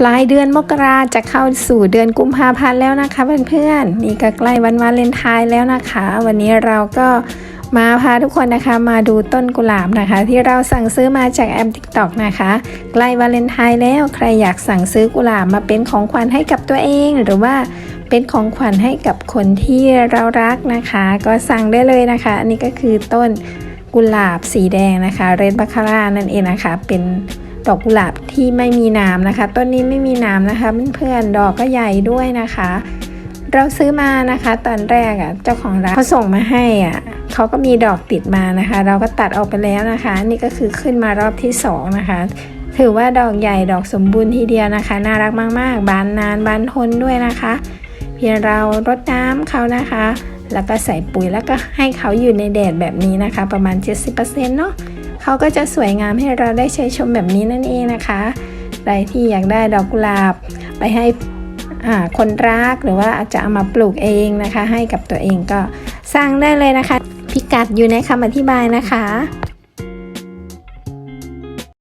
ปลายเดือนมกราจะเข้าสู่เดือนกุมภาพันธ์แล้วนะคะเพื่อนๆนี่ก็ใกล้วันวาเลนไทน์แล้วนะคะ วันนี้เราก็มาพาทุกคนนะคะมาดูต้นกุหลาบนะคะ ที่เราสั่งซื้อมาจากแอป TikTok นะคะใกล้วาเลนไทน์แล้วใครอยากสั่งซื้อกุหลาบมาเป็นของขวัญให้กับตัวเอง หรือว่าเป็นของขวัญให้กับคนที่เรารักนะคะ ก็สั่งได้เลยนะคะ อันนี้ก็คือต้นกุหลาบสีแดงนะคะเรดบาคาร่านั่นเองนะคะเป็น ดอกกุหลาบที่ไม่มีน้ำนะคะ ต้นนี้ไม่มีน้ำนะคะเพื่อนๆดอกก็ใหญ่ด้วยนะคะ เราซื้อมานะคะ ตอนแรกอะ่ะเจ้าของร้านเขาส่งมาให้อะ่ะเขาก็มีดอกติดมานะคะ เราก็ตัดออกไปแล้วนะคะ นี่ก็คือขึ้นมารอบที่สองนะคะ ถือว่าดอกใหญ่ดอกสมบูรณ์ทีเดียวนะคะ น่ารักมากๆ บานนานบานทนด้วยนะคะ เพียงเรารดน้ำเขานะคะ แล้วก็ใส่ปุ๋ยแล้วก็ให้เขาอยู่ในแดดแบบนี้นะคะ ประมาณ 70%เนาะ เขาก็จะสวยงามให้เราได้ใช้ชมแบบนี้นั่นเองนะคะใครที่อยากได้ดอกกุหลาบ ไปให้คนรักหรือว่าอาจจะเอามาปลูกเองนะคะ ให้กับตัวเองก็สร้างได้เลยนะคะ พิกัดอยู่ในคำอธิบายนะคะ